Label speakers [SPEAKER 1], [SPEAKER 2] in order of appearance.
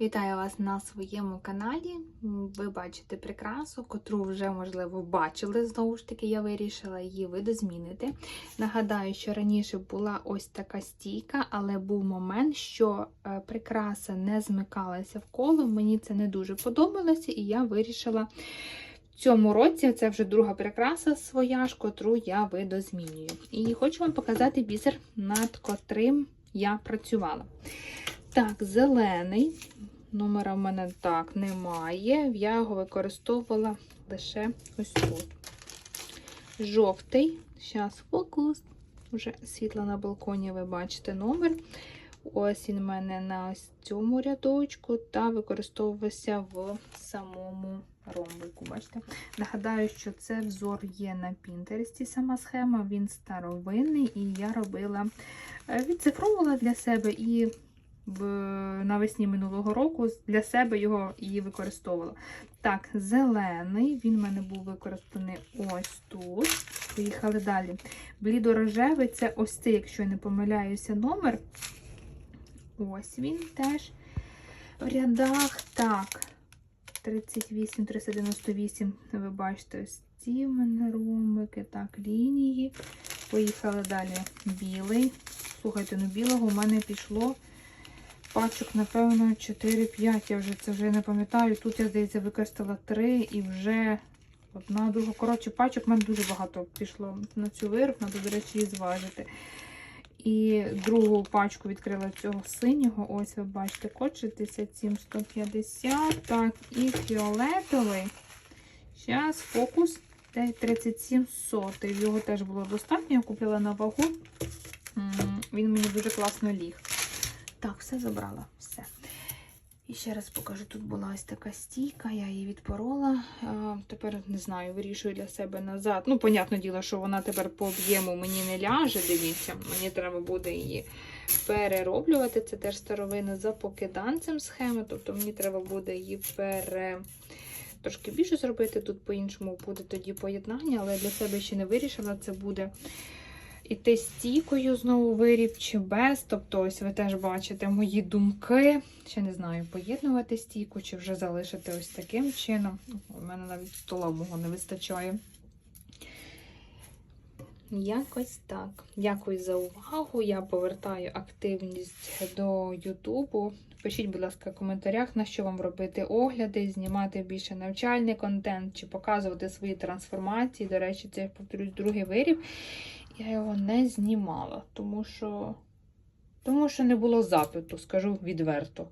[SPEAKER 1] Вітаю вас на своєму каналі. Ви бачите прикрасу, котру вже, можливо, бачили. Знову ж таки, я вирішила її видозмінити. Нагадаю, що раніше була ось така стійка, але був момент, що е, прикраса не змикалася в коло. Мені це не дуже подобалося, і я вирішила. В цьому році це вже друга прикраса своя ж, котру я видозмінюю. І хочу вам показати бісер, над котрим я працювала. Так, зелений. Номера в мене так немає. Я його використовувала лише ось тут. Жовтий. Зараз фокус. Вже світло на балконі, ви бачите номер. Ось він в мене на ось цьому рядочку та використовувався в самому ромбику. Бачите? Нагадаю, що це взор є на Пінтересті, сама схема, він старовинний, і я робила, е, відцифровувала для себе і в навесні минулого року для себе його і використовувала. Так, зелений, він в мене був використаний ось тут. Поїхали далі. Блідорожевий це ось цей, якщо я не помиляюся, номер. Ось він теж в рядах. Так, 38, 398, ви бачите, ось ці в мене ромбики, так, лінії. Поїхали далі. Білий. Слухайте, ну білого в мене пішло пачок, напевно, 4-5. Я вже це вже не пам'ятаю. Тут я, здається, використала 3 і вже одна, друга. Коротше, пачок в мене дуже багато пішло на цю вироб, треба, до речі, її зважити. І другу пачку відкрила цього синього. Ось ви бачите, код 67150. Так, і фіолетовий. Зараз фокус 37 сотий. Його теж було достатньо. Я купила на вагу. Він мені дуже класно ліг. Так, все забрала. Все. І ще раз покажу, тут була ось така стійка, я її відпорола. А, тепер не знаю, вирішую для себе назад. Ну, понятне діло, що вона тепер по об'єму мені не ляже. Дивіться, мені треба буде її перероблювати. Це теж старовина за покиданцем схеми. Тобто мені треба буде її пере. Трошки більше зробити. Тут по-іншому буде тоді поєднання, але для себе ще не вирішила. Це буде іти стійкою знову виріб чи без. Тобто, ось ви теж бачите мої думки. Ще не знаю, поєднувати стійку чи вже залишити ось таким чином. У мене навіть стола мого не вистачає. Якось так. Дякую за увагу. Я повертаю активність до Ютубу. Пишіть, будь ласка, в коментарях, на що вам робити огляди, знімати більше навчальний контент чи показувати свої трансформації. До речі, це я повторюсь другий виріб. Я його не знімала, тому що, тому що не було запиту, скажу відверто.